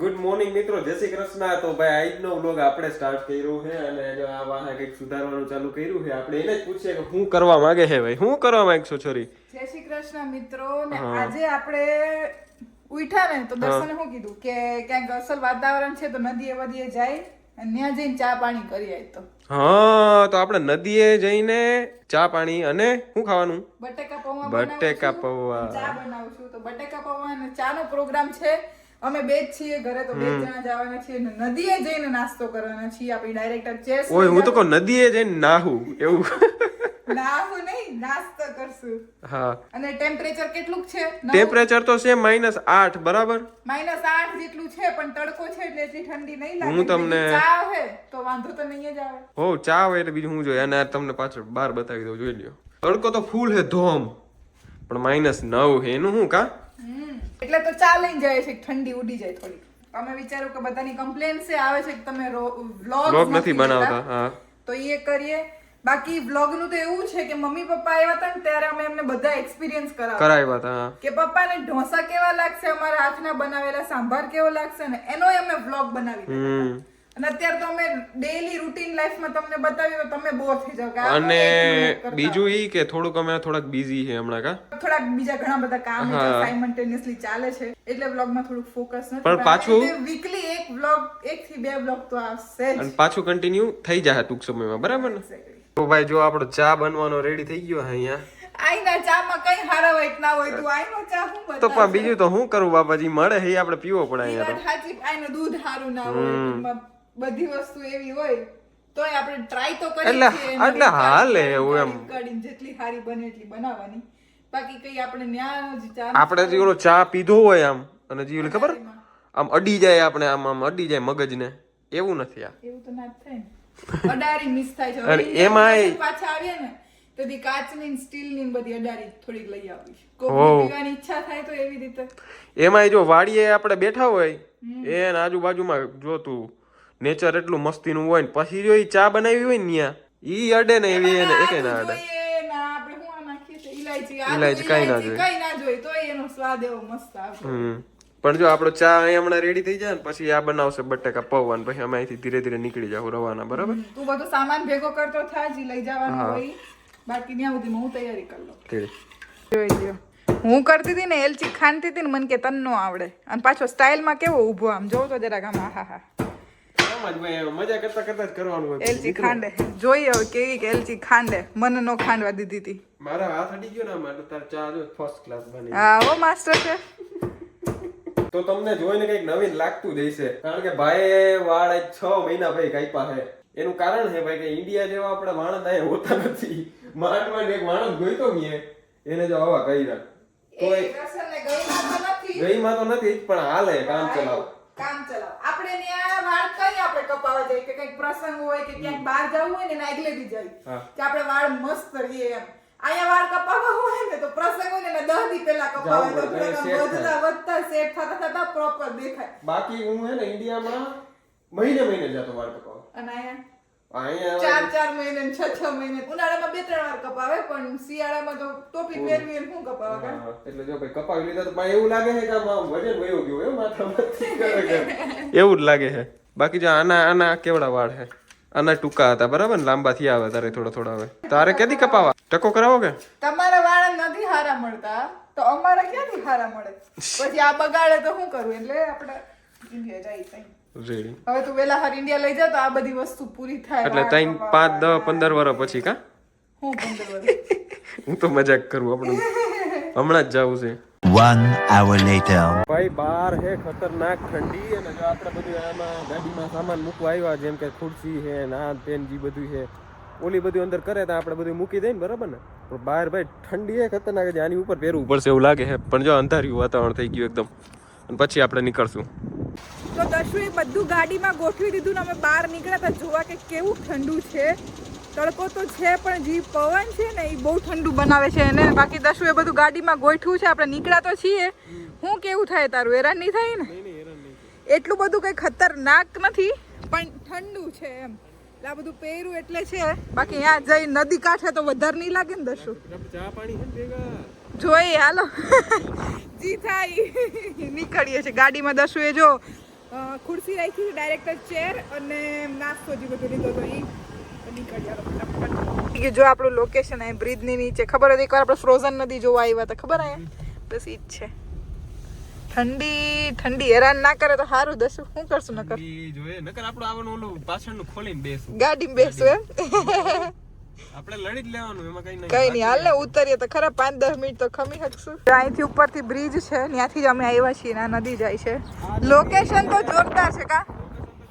Good morning મિત્રો જય શ્રી કૃષ્ણ. તો ભાઈ આજનો વ્લોગ આપણે સ્ટાર્ટ કર્યો છે અને જો આ વાહે કંઈક સુધારવાનું ચાલુ કર્યું છે આપણે એને જ પૂછીએ કે શું કરવા માંગે છે ભાઈ? શું કરવા માંગશો છોરી? જય શ્રી કૃષ્ણ મિત્રો ને આજે આપણે ઉઠ્યા ને તો દર્શને શું કીધું કે ક્યાંક અસલ વાતાવરણ છે તો નદીએ વધીએ જાય અને ત્યાં જઈને ચા પાણી કરી આય તો. હા તો આપણે નદીએ જઈને ચા પાણી અને શું ખાવાનું? બટેકા પૌવા બટેકા પૌવા. ચા બનાવશું તો બટેકા પૌવા અને ચાનો પ્રોગ્રામ છે અમે બે જ છીએ ઘરે તો બે જણા જવાના છીએ નદીએ જઈને નાસ્તો કરવાના છીએ. આપણી ડાયરેક્ટર ચેસ ઓય હું તો કહું નદીએ જઈને નાહું એવું. નાહું નહીં નાસ્તો કરશું. હા. અને ટેમ્પરેચર કેટલું છે? ટેમ્પરેચર તો છે માઇનસ આઠ બરાબર? માઇનસ આઠ જેટલું છે પણ તડકો છે એટલે એટલી ઠંડી નહીં લાગે. હું તમને- ચા હે તો વાંધો તો નહીં જ આવે. હો ચા હોય એટલે બીજું હું જોઈએ? અને તમને પાછળ બાર બતાવી દઉં જોઈ લ્યો. તડકો તો ફૂલ હે ધોમ. પણ માઇનસ નવ હે એનું શું કા. એટલે તો ચાલી જાય છે ઠંડી ઉડી જાય થોડી તમે વિચાર્યું કે બધાની કમ્પ્લેન છે આવે છે કે તમે વ્લોગ નથી બનાવતા હા. તો એ કરીએ. બાકી વ્લોગનું તો એવું છે કે મમ્મી પપ્પા આવ્યા હતા ને ત્યારે અમે એમને બધા એક્સપિરિયન્સ કરાવ્યા. કરાવ્યા હતા કે કે પપ્પાને ઢોસા કેવા લાગશે અમારા હાથના બનાવેલા સાંભાર કેવો લાગશે ને એનોય અમે વ્લોગ બનાવી દીધો. અને અત્યારે તો અમે ડેઈલી રૂટીન લાઈફમાં તમને બતાવ્યું તો તમે બોર થઈ જાવ કે અને બીજું ઈ કે થોડુંક અમે થોડાક બિઝી છે હમણાં કા? થોડાક બીજા ઘણા બધા કામ હા. સાયમલ્ટેનિયસલી ચાલે છે. એટલે વ્લોગમાં થોડુંક ફોકસ નથી પણ પાછું- વીકલી એક વ્લોગ એક થી બે વ્લોગ તો આવશે અને પાછું કન્ટિન્યુ થઈ જાય ટૂંક સમયમાં બરાબર ને? તો ભાઈ જો આપણો ચા બનવાનો રેડી થઈ ગયો છે અહીંયા. આઈના ચામાં કઈ હારા હોય ના હોય તું આઈનો ચા હું બતાવશે? તો પણ બીજું તો હું કરું બાપાજી મળે હે એ આપણે પીવો પડે અહીંયા તો. સાચી આઈનો દૂધ હારું ના હોય બધી વસ્તુ એવી હોય તોય આપણે ટ્રાય તો કરીએ એટલે- એટલે હાલે એવું એમ. ઉકાળીને જેટલી સારી બને એટલી બનાવવાની. બાકી કઈ આપણે ન્યાનો જ ચા આપણે જે ઓલો ચા પીધો હોય આમ અને જે ઓલી ખબર? આમ અડી જાય આપણે આમ આમ અડી જાય મગજને. એવું નથી આ. એવું તો ના થાય અડારી મિસ થાય છે. અને એમાં એમાંય- પાછા આવીએ ને કાચની સ્ટીલની બધી અડારી થોડીક લઈ આવીશ. પીવાની ઈચ્છા થાય તો એવી રીતે. એમાંય જો વાડીએ આપણે બેઠા હોય એને આજુબાજુમાં જો તું નેચર એટલું મસ્તીનું હોય ને પછી જો એ ચા બનાવી હોય ને ન્યા ઈ અડે ને એવી એને એકે ના અડે. ઇલાયચી કઈ ના જોઈએ તો એનો સ્વાદ એવો મસ્ત આવે હમ. પણ જો આપણો ચા અહીં હમણાં રેડી થઈ જાય ને પછી આ બનાવશે બટેકા પૌવા પછી અમે અહીંથી ધીરે ધીરે નીકળી જાવ રવાના બરાબર? તું બધો સામાન ભેગો કરતો થાજી લઈ જવાનું હોય. બાકી ત્યાં સુધી હું તૈયારી કરી લઉં. જોઈ લ્યો. હું કરતી હતી ને એલચી ખાંડતી હતી ને મને કે તન નો આવડે. અને પાછો સ્ટાઇલમાં કેવો ઊભો આમ જોવો તો જરાક આમ હા હા આમ મજા કરતા કરતા જ કરવાનું એલચી ખાંડે. જોઈએ હવે કેવી કે એલચી ખાંડે. મને નો ખાંડવા દીધી હતી. મારા હાથ અડી ગયો ને આમાં તાર ચા જો ફર્સ્ટ ક્લાસ બની હા હો માસ્ટર છે. તો તમને જોઈને કંઈક નવીન લાગતું જ હશે. કારણ કે ભાઈ વાળ છ મહિના ભાઈ કાપ્યા છે. એનું કારણ છે ભાઈ કે ઇન્ડિયા જેવા આપણે માણસ અહીંયા હોતા નથી. માંડ માંડ એક માણસ જોઈતો મીએ એને જો આવા કર્યા. તો ગઈમાં તો નથી. ગઈમાં તો નથી પણ હાલે કામ ચલાવ કઈ આપણે કપાવા જાય કે કંઈક પ્રસંગ હોય કે ક્યાંક બહાર જવું હોય ને એના આગલેથી જાય. હા. કે આપણે વાળ મસ્ત રહીએ એમ. અહીંયા વાળ કપાવા હોય ને તો પ્રસંગ હોય ને એના દહ દી પહેલા કપાવા. તો જાવું પડે, થોડાક આમ set વધતા વધતા સેટ થતા થતા પ્રોપર દેખાય. બાકી હું હે ને ઇન્ડિયામાં મહિને મહિને જતો વાળ કપાવવા અને અહીંયા? અહીંયા ચાર ચાર મહિને ને છ છ મહિને. ઉનાળામાં બે ત્રણ વાર કપાવે પણ શિયાળામાં તો ટોપી પહેરવી ને શું કપાવા કાં? હા, એટલે જો ભાઈ કપાવી લીધા તો પણ એવું લાગે છે કે આમ આમ વજન વયો ગયું એવું માથામાંથી ખરેખર. એવું જ લાગે છે. બાકી જો આના આના કેવડા વાળ છે આના ટૂંકા હતા બરાબર ને? લાંબા થયા આવે તારે થોડા થોડા હવે. તારે ક્યાંથી કપાવા? ટકો કરાવો કે? તમારા વાળ નથી હારા મળતા. તો અમારા ક્યાંથી હારા મળે? પછી આ બગાડે તો શું કરું? એટલે આપણે ઇન્ડિયા જાય રેડી હવે તું વેલા હાર ઇન્ડિયા લઈ જા તો આ બધી વસ્તુ પૂરી થાય. એટલે ત્રણ પાંચ દસ પંદર વર્ષ પછી કા? હું પંદર વર્ષ હું તો મજાક કરું આપણે. હમણાં જ જવું છે. One hour later. ભાઈ બહાર હે ખતરનાક ઠંડી અને જો આપણે બધું આમાં ગાડીમાં સામાન મૂકવા આવ્યા જેમ કે ખુરશી છે ના પેન જી બધું છે ઓલી બધું અંદર કરે તો આપણે બધું મૂકી દઈએ ને બરાબર ને? પણ બહાર ભાઈ ઠંડી હે ખતરનાક છે આની ઉપર પહેરવું પડશે એવું લાગે છે પણ જો અંધાર્યું વાતાવરણ થઈ ગયું એકદમ. અને પછી આપણે નીકળશું. તો દર્શુએ બધું ગાડીમાં ગોઠવી દીધું ને અમે બહાર નીકળ્યા હતા જોવા કે કેવું ઠંડુ છે. તડકો તો છે પણ જે પવન છે ને એ બહુ ઠંડુ બનાવે છે અને બાકી દર્શુએ બધું ગાડીમાં ગોઠવું છે આપણે નીકળ્યા તો છીએ. હું કેવું થાય તારું? હેરાન નહીં થાય ને? એટલું બધું કંઈ ખતરનાક નથી પણ ઠંડુ છે એમ. એટલે આ બધું પહેર્યું એટલે છે. બાકી અહીંયા જઈ નદી કાંઠે તો વધારે નહીં લાગે ને ભેગા? જોઈએ હાલો. જી થાય. નીકળીએ છીએ. ગાડીમાં દસુએ જો ખુરશી રાખી છે ડાયરેક્ટર ચેર અને નાસ્તો જે બધું લીધો હતો ઈ. નીકળ્યા જો આપણું લોકેશન અહીં બ્રિજની નીચે ખબર હતી એકવાર આપણે ફ્રોઝન નદી જોવા આવ્યા હતા ખબર અહીંયા? બસ ઈ જ છે. ઠંડી ઠંડી હેરાન ના કરે તો સારું દસ શું કરશું નકર? જોઈએ નકર આપણું આવવાનું ઓલું પાછળનું ખોલીને બેસું ગાડીમાં બેસું એમ? આપણે લડી જ લેવાનું એમાં કઈ નહીં. કઈ નહીં હાલ ને ઉતરીએ તો ખરા પાંચ દસ મિનિટ તો ખમી શકશું. અહીંથી ઉપરથી બ્રિજ છે ત્યાંથી જ અમે આવ્યા છીએ આ નદી જાય છે. લોકેશન તો જોરદાર છે કા?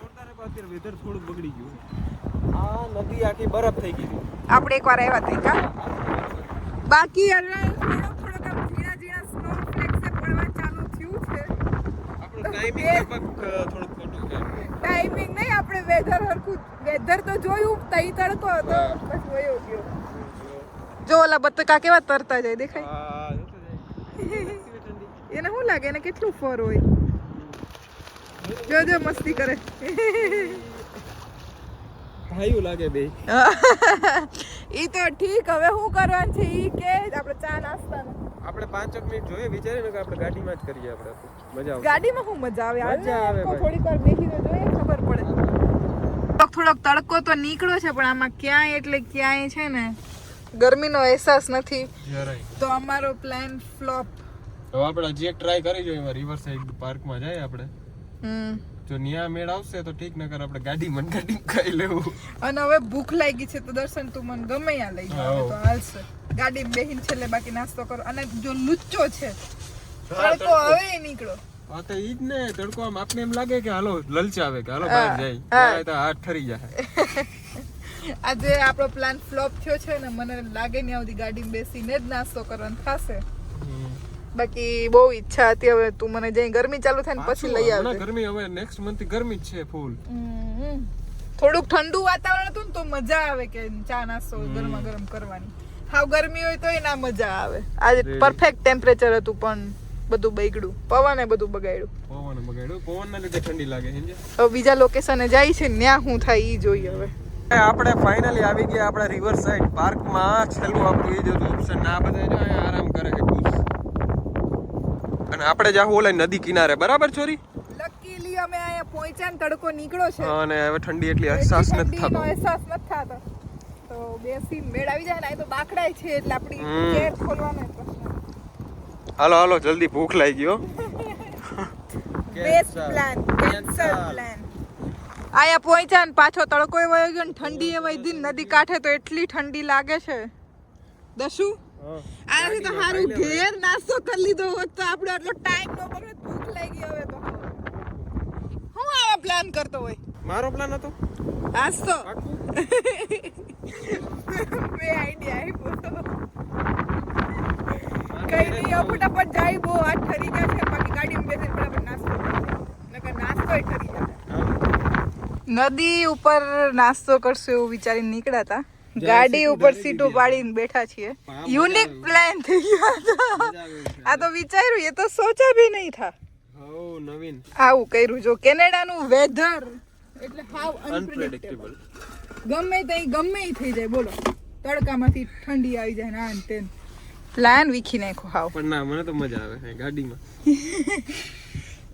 જોરદાર અત્યારે વેધર થોડું બગડી ગયું. આ નદી આખી બરફ થઈ ગઈ આપણે એકવાર આવ્યા હતા કા બાકી ટાઈમિંગ નહીં આપણે વેધર હરખું વેધર તો જોયું તઈ તડકો હતો બસ વયો ગયો. જો ઓલા બતકા કેવા તરતા જાય દેખાય. એને શું લાગે? એને કેટલું ફર હોય? જો જો મસ્તી કરે. ભાઈયું લાગે બે. ઈ તો ઠીક હવે શું કરવાનું છે? ઈ કે આપણે ચા નાસ્તાનું આપણે 5 મિનિટ જોઈએ વિચારીને કે આપણે ગાડીમાં જ કરીએ આપણે મજા આવે ગાડીમાં શું મજા આવે? મજા આવે. થોડીક વાર બેસીને જોઈએ ખબર પડે. થોડોક થોડોક તડકો તો નીકળ્યો છે પણ આમાં ક્યાંય એટલે ક્યાંય છે ને ગરમીનો અહેસાસ નથી. તો અમારો પ્લાન ફ્લોપ હવે આપણે હજી એક ટ્રાય કરી જોઈએ એમાં રિવર સાઈડ પાર્કમાં જાય આપણે. હમ. જો ન્યા મેળ આવશે તો ઠીક નકર આપણે ગાડી મન ગાડી ખાઈ લેવું. અને હવે ભૂખ લાગી છે તો દર્શન તું મને ગમે આ લઈ જાવ. તો હાલશે. ગાડી બેહીન છેલ્લે બાકી નાસ્તો કરો. અને જો લુચ્ચો છે તડકો હવે નીકળો હા તો ઈ જ ને તડકો આમ આપને એમ લાગે કે હાલો લલચાવે કે હાલો બહાર જાય. તો હાથ ઠરી જાય. આજે આપણો પ્લાન ફ્લોપ થયો છે ને મને લાગે ને આવતી ગાડીમાં બેસીને જ નાસ્તો કરવાનો થશે. બાકી બહુ ઈચ્છા હતી હવે તું મને જઈ ગરમી ચાલુ થાય ને પછી લઈ આવજે. ગરમી હવે નેક્સ્ટ મંથથી ગરમી જ છે ફૂલ થોડુંક ઠંડુ વાતાવરણ હતું ને તો મજા આવે કે ચા નાસ્તો ગરમા ગરમ કરવાની. હાવ ગરમી હોય તો ના મજા આવે. આજે પરફેક્ટ ટેમ્પરેચર હતું પણ બધું બગડ્યું. પવને બધું બગાડ્યું. પવન બગાડ્યું. પવન ના લીધે ઠંડી લાગે છે હવે બીજા લોકેશને જાય છે ત્યાં હું થાય ઈ જોઈએ હવે. આપણે ફાઇનલી આવી ગયા આપણા રિવર સાઈડ પાર્કમાં છેલ્લું આપણું એ જ હતું ઓપ્શન ના બધા જો આરામ કરે છે. ખુશ અને આપણે જાહું ઓલા નદી કિનારે. બરાબર ચોરી? લકીલી અમે અહીંયા પહોંચ્યા ને તડકો નીકળો છે. અને હવે ઠંડી એટલી અહેસાસ નથી થતો. અહેસાસ નથી થતો. તો બેસી મેળ આવી જાય ને અહીં તો બાકડાય છે એટલે આપણી. કેર ખોલવાનો હાલો હાલો જલ્દી ભૂખ લાગી ગયો બેસ્ટ પ્લાન કેન્સલ પ્લાન આયા પહોંચ્યા ને પાછો તડકો એવો આવી ગયો ને ઠંડી એ વધી નદી કાંઠે તો એટલી ઠંડી લાગે છે. દશુ આનાથી તો હારું ઘેર નાસ્તો કરી લીધો હોત તો આપણે આટલો ટાઈમ નો બગડે ભૂખ લાગી હવે તો. હું આવા પ્લાન કરતો હોય? મારો પ્લાન હતો. આજ તો. બે આઈડિયા આપ્યો. કઈ નહીં ફટાફટ જાય બહુ આ ઠરી ગયા છે. બાકી ગાડીમાં બેસીને ફટાફટ નાસ્તો. નકર નાસ્તો ઠરી જશે. નદી ઉપર નાસ્તો કરશું એવું વિચારીને નીકળ્યા હતા. ગાડી ઉપર સીટો પાડીને બેઠા છીએ. યુનિક પ્લાન થઈ ગયો હતો આ તો વિચાર્યું એ તો સોચા બી નહીં થા. નવીન. આવું કર્યું જો કેનેડાનું વેધર એટલે હાવ અનપ્રેડિક્ટેબલ ગમે તે ગમે થઈ જાય બોલો. તડકામાંથી ઠંડી આવી જાય ના તેન પ્લાન વીખી નાખો હાવ. પણ ના મને તો મજા આવે ગાડીમાં.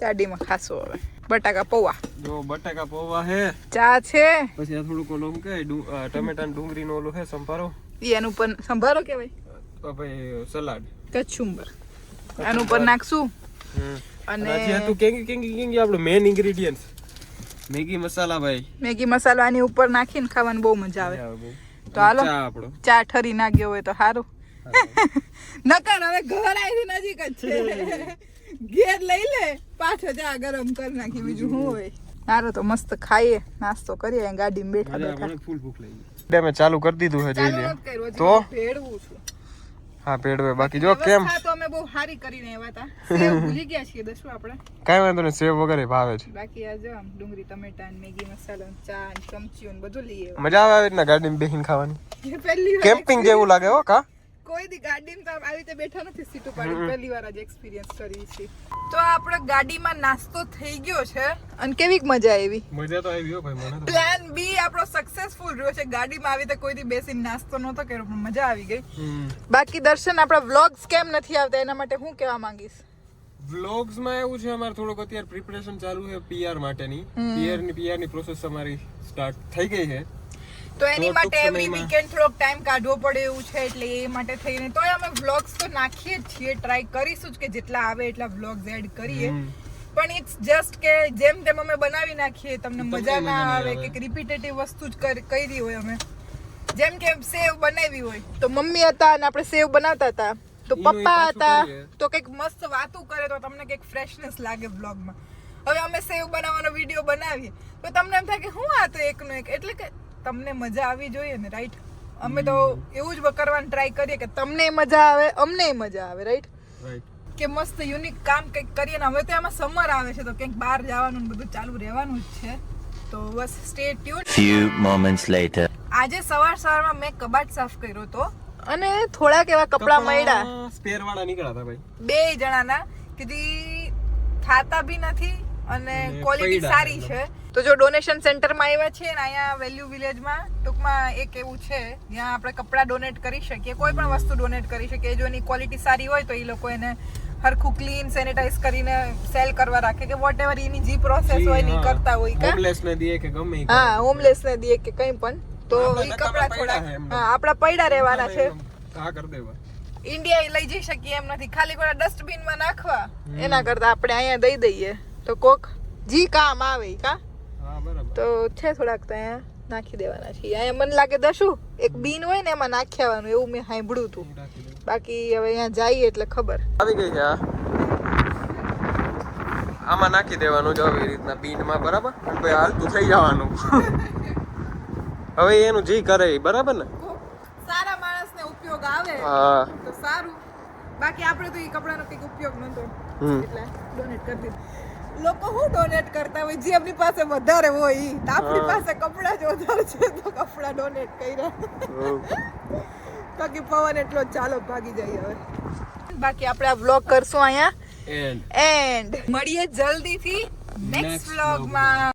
ગાડીમાં ખાસો હવે. બટાકા પૌવા. જો બટાકા પૌવા હે. ચા છે. પછી આ થોડુંક ઓલું શું કહેવાય ડું- અ, ટમેટાનું ઓલું હે સંભારો. એનું પણ સંભારો કહેવાય? તો ભાઈ સલાડ. કચુંબર. આનું ઉપર નાખશું. અને હજી હતું કેંગી કેંગી કેંગી આપણો મેન ઇન્ગ્રેડિયન્ટ્સ મેગી મસાલા ભાઈ. મેગી મસાલો આની ઉપર નાખીને ખાવાની બહુ મજા આવે. આવે તો હાલો. ચા ઠરી ના ગયો હોય તો સારું નકર હવે ઘર આવી નજીક જ છે. ઘેર લઈ લે. પાછો ચા ગરમ કરી નાખી. બીજું શું હોય? સારું તો મસ્ત ખાઈએ નાસ્તો કરીએ અહીં ગાડીમાં બેઠા બેઠા. ફૂલ ભૂખ લાગી. મેં ચાલુ કરી દીધું છે જોઈ લે. તો? ભેળવું છું. હા પેડવે બાકી જો કેમ? તો અમે બહુ સારી કરીને આવ્યા હતા. સેવ ભૂલી ગયા છીએ દસું આપણે. કાઈ વાંધો નહીં સેવ વગેરે ભાવે છે. બાકી આ જો આમ ડુંગળી ટમેટા ને મેગી મસાલો ચા ને ચમચીઓ ને બધું લઈએ મજા આવે આવી રીતના ગાડીમાં બેસીને ખાવાની? કેમ્પિંગ જેવું લાગે હો કા? કોઈ દી ગાડીમાં તો આવી રીતે બેઠા નથી સીટ ઉપર. પહેલી વાર આજે એક્સપિરિયન્સ કરી છે. તો આપણે ગાડીમાં નાસ્તો થઈ ગયો છે અને કેવીક મજા આવી? મજા તો આવી ભાઈ મને તો. પ્લાન બી આપણો સક્સેસફુલ રહ્યો છે. ગાડીમાં આવી રીતે કોઈ દી બેસીને નાસ્તો નહોતો કર્યો પણ મજા આવી ગઈ. બાકી દર્શન આપણા વ્લોગ્સ કેમ નથી આવતા એના માટે હું કહેવા માંગીશ? વ્લોગ્સમાં એવું છે અમારે થોડુંક અત્યારે પ્રિપરેશન ચાલુ છે પીઆર માટેની. પીઆરની પીઆરની પ્રોસેસ અમારી સ્ટાર્ટ થઈ ગઈ છે. તો એની માટે એવરી વીકેન્ડ થોડોક ટાઈમ કાઢવો પડે એવું છે એટલે એ માટે થઈને. તોય અમે વ્લોગ્સ તો નાખીએ જ છીએ ટ્રાય કરીશું જ કે જેટલા આવે એટલા વ્લોગ્સ એડ કરીએ. પણ ઇટ્સ જસ્ટ કે જેમ તેમ અમે બનાવી નાખીએ તમને મજા ના આવે. કે રિપીટેટિવ વસ્તુ જ કરી કરી હોય અમે. જેમ કે સેવ બનાવી હોય. તો મમ્મી હતા અને આપણે સેવ બનાવતા હતા. તો પપ્પા હતા. તો કંઈક મસ્ત વાતો કરે તો તમને કંઈક ફ્રેશનેસ લાગે વ્લોગમાં હવે અમે સેવ બનાવવાનો વીડિયો બનાવીએ. તો તમને એમ થાય કે હું આ તો એકનો એક? એટલે કે તમને મજા આવી જોઈએ ને રાઈટ અમે તો એવું જ કરવાની ટ્રાય કરીએ કે તમને મજા આવે અમને મજા આવે રાઈટ રાઈટ કે મસ્ત યુનિક કામ કંઈક કરીએ ને હવે તો એમાં સમર આવે છે તો કંઈક બહાર જવાનું બધું ચાલુ રહેવાનું જ છે. તો બસ stay tune few moments later આજે સવાર સવારમાં મેં કબાટ સાફ કર્યો તો અને થોડાક એવા કપડાં મળ્યા. સ્પેર વાળા નીકળ્યા હતા ભાઈ. બે જણાના કીધી થાતા બી નથી અને ક્વોલિટી સારી છે. તો જો ડોનેશન સેન્ટરમાં આવ્યા છે ને અહીંયા વેલ્યુ વિલેજમાં ટૂંકમાં એક એવું છે જ્યાં આપણે કપડાં ડોનેટ કરી શકીએ કોઈ પણ વસ્તુ ડોનેટ કરી શકીએ. જો એની ક્વોલિટી સારી હોય તો એ લોકો એને હરખું ક્લીન સેનિટાઈઝ કરીને સેલ કરવા રાખે કે વોટ એવર એની જે પ્રોસેસ હોય એની કરતા હોય કે? હોમલેસ ને દે કે ગમે હા હોમલેસ ને દે કે કંઈ પણ. તો એ કપડા થોડા હા આપણા પૈડા રહેવાના છે. હા કરી દેવા. ઇન્ડિયા લઈ જઈ શકીએ એમ નથી. ખાલી કોઈ ડસ્ટબિનમાં નાખવા. એના કરતા આપણે અહીંયા દઈ દઈએ. તો કોક જી કામ આવે કા? હા બરાબર. તો છે થોડાક તો અહીંયા નાખી દેવાના છે અહીંયા મને લાગે દશું એક બીન હોય ને એમાં નાખી આવવાનું એવું મેં સાંભળ્યું હતું. બાકી હવે અહીંયા જઈએ એટલે ખબર. આવી ગઈ છે આમાં નાખી દેવાનું જો આવી રીતના બીનમાં બરાબર? અને પછી હાલતું થઈ જવાનું. હવે એનું જી કરે બરાબર ને? સારા માણસને ઉપયોગ આવે હા. તો સારું. બાકી આપણે તો એ કપડાનો કંઈક ઉપયોગ નતો એટલે ડોનેટ કરી દીધું. લોકો હું ડોનેટ કરતા હોય? જે એમની પાસે વધારે હોય તો આપણી પાસે કપડાં જ વધારે છે તો કપડાં ડોનેટ કર્યા. બાકી પવન એટલો જ ચાલો ભાગી જાય હવે. બાકી આપણે આ વ્લોગ કરશું અહીંયા. એન્ડ મળીએ જલ્દીથી નેક્સ્ટ વ્લોગમાં